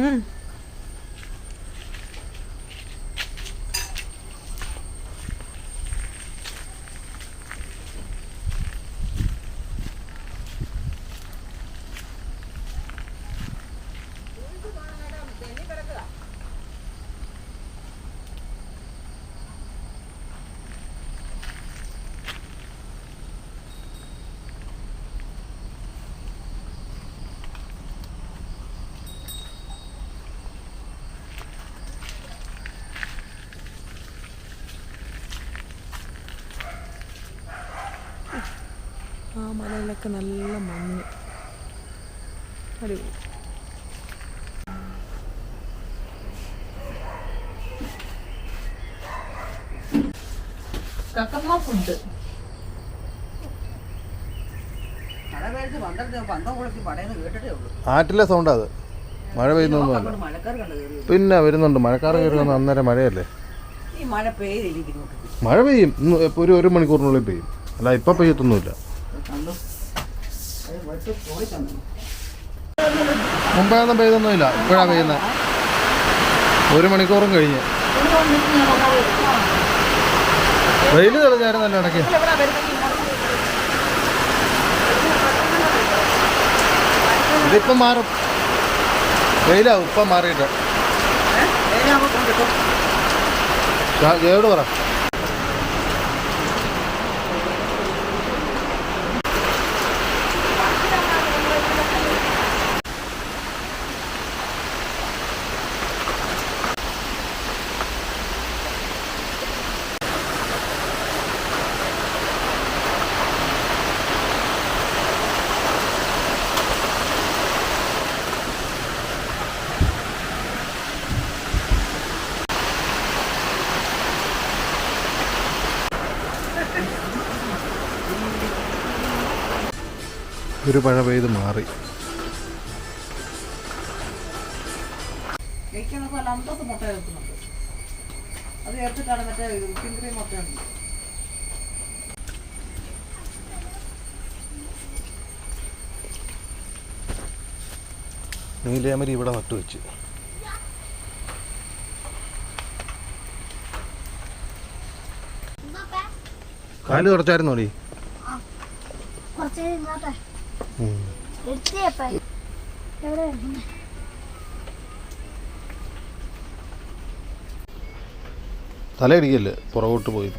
Mm. മലയിലൊക്കെ നല്ല മഞ്ഞ്. അടിപൊളി. കക്കമ്മ ഫുഡ് ആറ്റിലെ സൗണ്ടാ അത്. മഴ പെയ്യുന്നൊന്നുമല്ല പിന്നെ വരുന്നുണ്ട്. മഴക്കാർ കയറുന്ന അന്നേരം മഴയല്ലേ? ഈ മഴ പെയ്യും. ഇപ്പൊ ഒരു ഒരു മണിക്കൂറിനുള്ളിൽ പെയ്യും. അല്ല ഇപ്പം പെയ്യത്തൊന്നുമില്ല കണ്ടു അത് വെട്ടി പോയി തന്നു മുമ്പേ ഒന്നും പെയ്തൊന്നുമില്ല. ഇപ്പോഴാ പെയ്യുന്നത് ഒരു മണിക്കൂറും കഴിഞ്ഞ്. വെയിൽ തെളിഞ്ഞായിരുന്നല്ലോ ഇടയ്ക്ക്? ഇതിപ്പം മാറും. വെയിലാവും ഇപ്പം മാറിയിട്ട്. ജയോട് പറ. ഒരു മഴ പെയ്ത് മാറി. അത് ചേർത്തിട്ടാണ് മറ്റേ വിപ്പിംഗ് ക്രീം മുട്ടയുണ്ട് നീലയമരി ഇവിടെ നട്ടുവെച്ച് കാൽ കുറച്ചായിരുന്നോടി കുറച്ച് എവിടെ തലയിടിക്കല്ലേ? പുറകോട്ട് പോയി.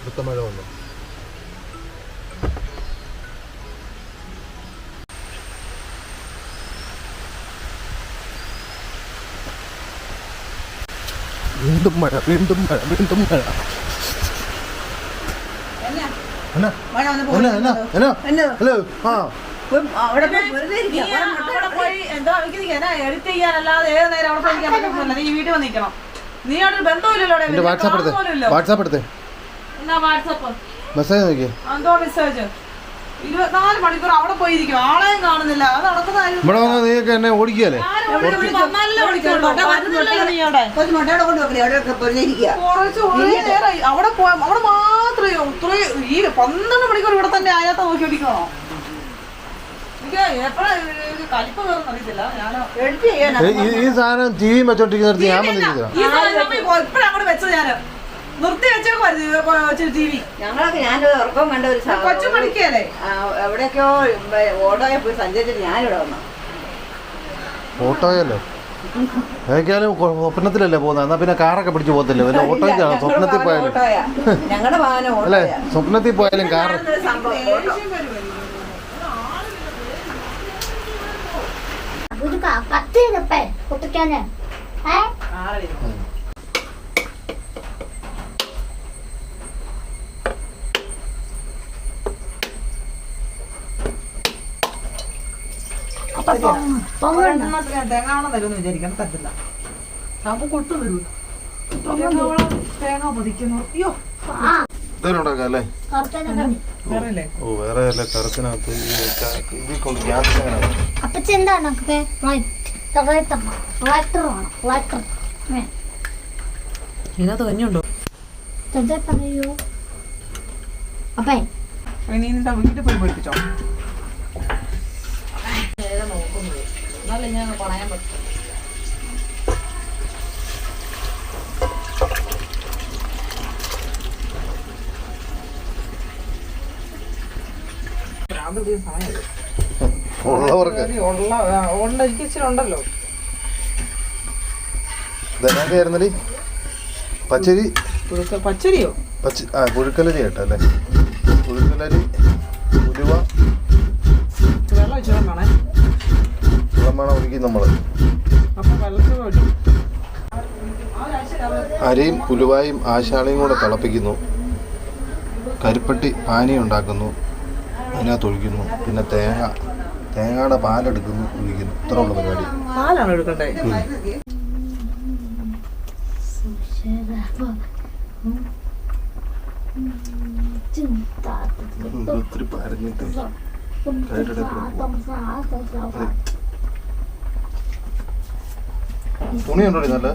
അടുത്ത മഴ വന്നു. വീണ്ടും മഴ വീണ്ടും മഴ വീണ്ടും മഴ? ഹലോ ആ. അവിടെ പോയി വെറുതെ. അവിടെ പോയി എന്തോ എനിക്ക് എഡിറ്റ് ചെയ്യാനല്ലാതെ ഏത് നേരം അവിടെ പോയി നിൽക്കാൻ പറ്റുന്നില്ല നീ വീട്ടിൽ വന്ന് നീ അവിടെ ബന്ധമില്ലല്ലോ. വാട്സാപ്പ് എടുത്തേ. വാട്സാപ്പ് എടുത്തേ. എന്നാ വാട്സാപ്പ്? മെസ്സേജ് നോക്കിയേ. എന്തോ മെസ്സേജ്? ഇരുപത്തിനാല് മണിക്കൂർ അവിടെ പോയിരിക്കും. ആളെയും കാണുന്നില്ല. അത് നടക്കുന്ന കാര്യം ഇവിടെ വന്ന് നീയൊക്കെ എന്നെ ഓടിക്കുകയല്ലേ? വിളിക്കുള്ളൂ. അവിടെ. അവിടെ. പോയ മാത്രമേ ഇത്രയും ഈ പന്ത്രണ്ട് മണിക്കൂർ ഇവിടെ തന്നെ അതിനകത്ത് നോക്കി ഓടിക്കണോ? ഈ സാധനം ടി വി വെച്ചോണ്ടിരിക്കുന്ന ഞാൻ വന്നിരിക്കുക നിർത്തി വെച്ചേക്കുവായിരുന്നു ടി വി. ഞങ്ങളൊക്കെ ഞാൻ ഉറക്കം കണ്ട ഒരു സാധനം കൊച്ചു മണിക്കല്ലേ ആ, എവിടെയൊക്കെയോ ഓട്ടോയെ പോയി സഞ്ചരിച്ചിട്ട് ഞാനിവിടെ വന്നു. ഓട്ടോയല്ലേ സ്വപ്നത്തിലല്ലേ പോകുന്നത്? എന്നാ പിന്നെ കാറൊക്കെ പിടിച്ചു പോകത്തില്ലേ? പിന്നെ ഓട്ടോയ്ക്കാണ്? സ്വപ്നത്തിൽ പോയാലും. ഓട്ടോയാ. ഞങ്ങളുടെ വാഹനം അല്ലേ? സ്വപ്നത്തിൽ പോയാലും കാർ ഒരു ചെയ്തപ്പേ പൊട്ടിക്കാന്. ഏ? അപ്പൊ തരുമെന്ന് പറ്റില്ല കൊട്ടു തരൂ. തേങ്ങാവളം തേങ്ങ പൊതിക്കുന്നു. അയ്യോ. ഓ വേറെ അല്ല? കറുത്തിനകത്ത് ഇതിനകത്ത് കഞ്ഞുണ്ടോ പറയൂ അപ്പേ? നീ നിന്റെ വീട്ടിൽ പോയി പഠിപ്പിച്ചോ നോക്കുന്നത് എന്നാലേ ഞാൻ പറയാൻ പറ്റും ഭ്രാന്ത് പിടിക്കുന്ന സമയമല്ലേ? ഉള്ളവർക്ക് ഉള്ള ഉണ്ടല്ലോ ആയിരുന്നടി പച്ചരി? പച്ചരിയോ? പച്ച ആ പുഴുക്കലരി കേട്ടല്ലേ പുഴുക്കലരി ഉലുവ. വെള്ളം വേണേ. വെള്ളം വേണം ഒഴുകി നമ്മൾ അരിയും ഉലുവായും ആശാളയും കൂടെ തിളപ്പിക്കുന്നു. കരിപ്പട്ടി പാനി ഉണ്ടാക്കുന്നു. അതിനകത്ത് ഒഴിക്കുന്നു. പിന്നെ തേങ്ങ തേങ്ങയുടെ പാലെടുക്കുന്നു ഒഴിക്കുന്നു. ഇത്ര ഉള്ള പരിപാടി. പാലാണ് എടുക്കണ്ടേ? ഇത് ഒത്തിരി പരന്നിട്ട് തുണി ഉണ്ടോ നല്ല?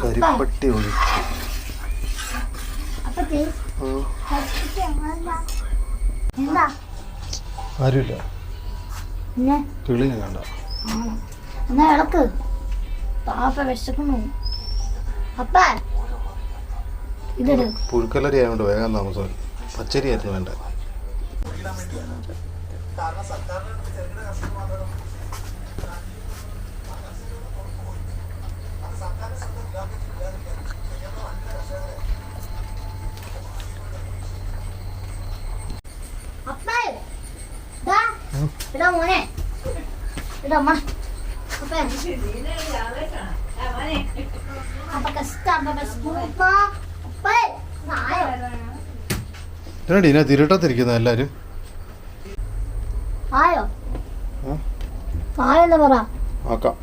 കരിപ്പട്ടി ഒഴിച്ച്. ആരുമില്ല. കിളിഞ്ഞ കണ്ട. എന്നാ ഇളക്ക്. പാപ്പ വിശക്കുന്നു. പുഴുക്കലരി ആയതുകൊണ്ട് വേഗം താമസം. പച്ചരി ആയിരുന്നു വേണ്ട ഇടാ മോനെ. ഇടാ അമ്മ. അപ്പേ എന്നാടി ഇതിനെ തിരുട്ടത്തിരിക്കുന്ന എല്ലാരും. ആയോ. ആയെന്ന് പറ. ആക്കാം.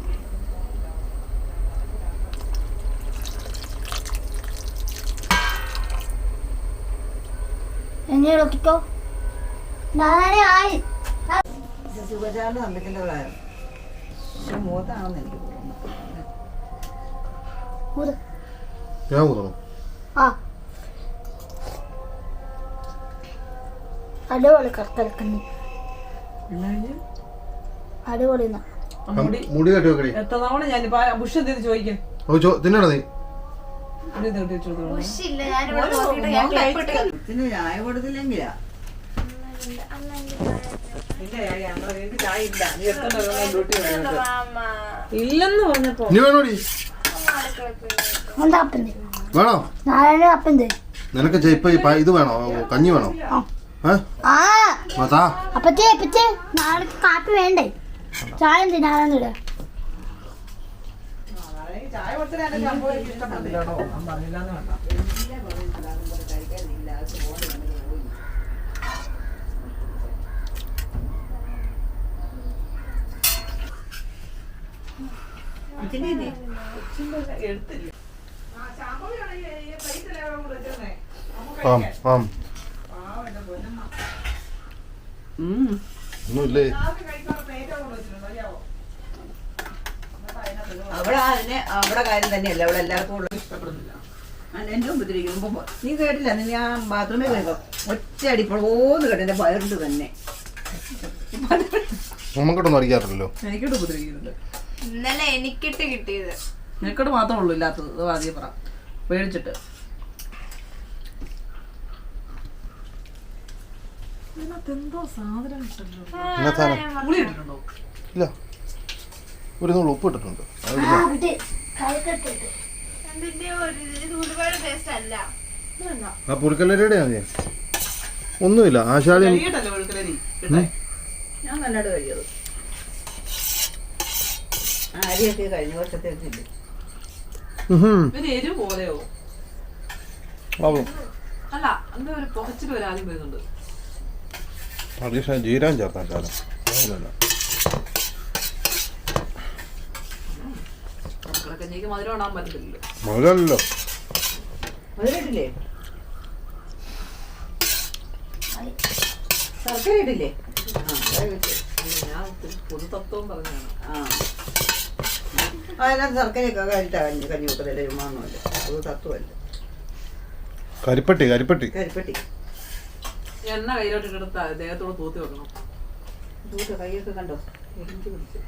എന്നെ നോക്കിക്കോ നാളെ ആയി. ശുഭചാണ്ട് നമ്പിക്കേണ്ടതായിരുന്നു പക്ഷെ മുഖത്താണെന്ന് എനിക്ക് തോന്നുന്നു. ഞാൻ കുതണം ആ. അടിപൊളി കറക്കളിക്കുന്നു അടിപൊളി. മുടി മുടി കെട്ടി വെക്കടി എത്ര തവണ ഞാനിപ്പോ ബുഷ് എന്ത് ചോദിക്കും? തിന്നണ നീ? ചായ കൊടുത്തില്ലെങ്കിലാ. ഇല്ലെന്ന് പറഞ്ഞപ്പോ. എന്താ അപ്പന്റെ വേണോ? നാരായണ അപ്പന്റെ നിനക്ക് ഇപ്പൊ ഇത് വേണോ? കഞ്ഞി വേണോ? ഏ? ആ. ആ, താ. അപ്പച്ചേ അപ്പച്ചേ നാളെ കാപ്പി വേണ്ടേ? ചായ എന്തി നാരായണ ചായ കൊടുത്തിട്ട് ഒന്നുമില്ലേ? അവിടെ അതിനെ അവിടെ കാര്യം തന്നെയല്ല. അവിടെ എല്ലാവർക്കും ഉള്ളത് ഇഷ്ടപ്പെടുന്നില്ല. എന്റെ മുമ്പിലിരിക്കുമ്പോ നീ കേട്ടില്ല? നീ ഞാൻ ബാത്റൂമിൽ കയറിയപ്പോ ഒറ്റ അടിപ്പളോന്ന് കേട്ടു എന്റെ വയറിട്ട് തന്നെ. നമുക്കിട്ടൊന്നും അറിയാറില്ലല്ലോ എനിക്കിട്ട് ഉപദ്രവിക്കുന്നുണ്ട് ഇന്നലെ എനിക്കിട്ട് കിട്ടിയത്. നിനക്കോട് മാത്രമേ ഉള്ളൂ ഇല്ലാത്തത്. ആദ്യം പറ. പേടിച്ചിട്ട്. ഇല്ല. ഒരു നുള്ളു ഉപ്പ് ഇട്ടിട്ടുണ്ട്. ആ പുഴുക്കലരിയുടെ ഒന്നുമില്ല. ആശാലി ഞാൻ നല്ലത് കഴിയത് ആ അരിയൊക്കെ കഴിഞ്ഞ വർഷത്തെ ഇല്ലേ ഇവർ എരിവ് പോലെയോ? അല്ല എന്താ ഒരു ഒരു ആദ്യം വരുന്നുണ്ട്. അഡീഷണൽ ജീരാൻ ചേർത്താൻ സാധനം എനിക്ക് മധുരം ഇടാൻ പറ്റത്തില്ലല്ലോ. മുതലല്ലോ മധുരം ഇട്ടില്ലേ? ശർക്കര ഇട്ടില്ലേ? ഞാൻ പൊതുതത്വം പറഞ്ഞാണ് ആ. അതിനകത്ത് ശർക്കരയൊക്കെ കഴിച്ചാ കഞ്ഞി കഞ്ഞി വെക്കത്തില്ല ചുമ്മാന്നുമല്ല അത് തത്വമല്ല. കരിപ്പട്ടി കരിപ്പട്ടി. കരിപ്പെട്ടി. എണ്ണ കയ്യിലോട്ട് എടുത്താ ദേഹത്തോട് തൂത്തി വെക്കണം. തൂത്ത് കൈയൊക്കെ കണ്ടോ? എരിഞ്ഞു പിടിച്ചു.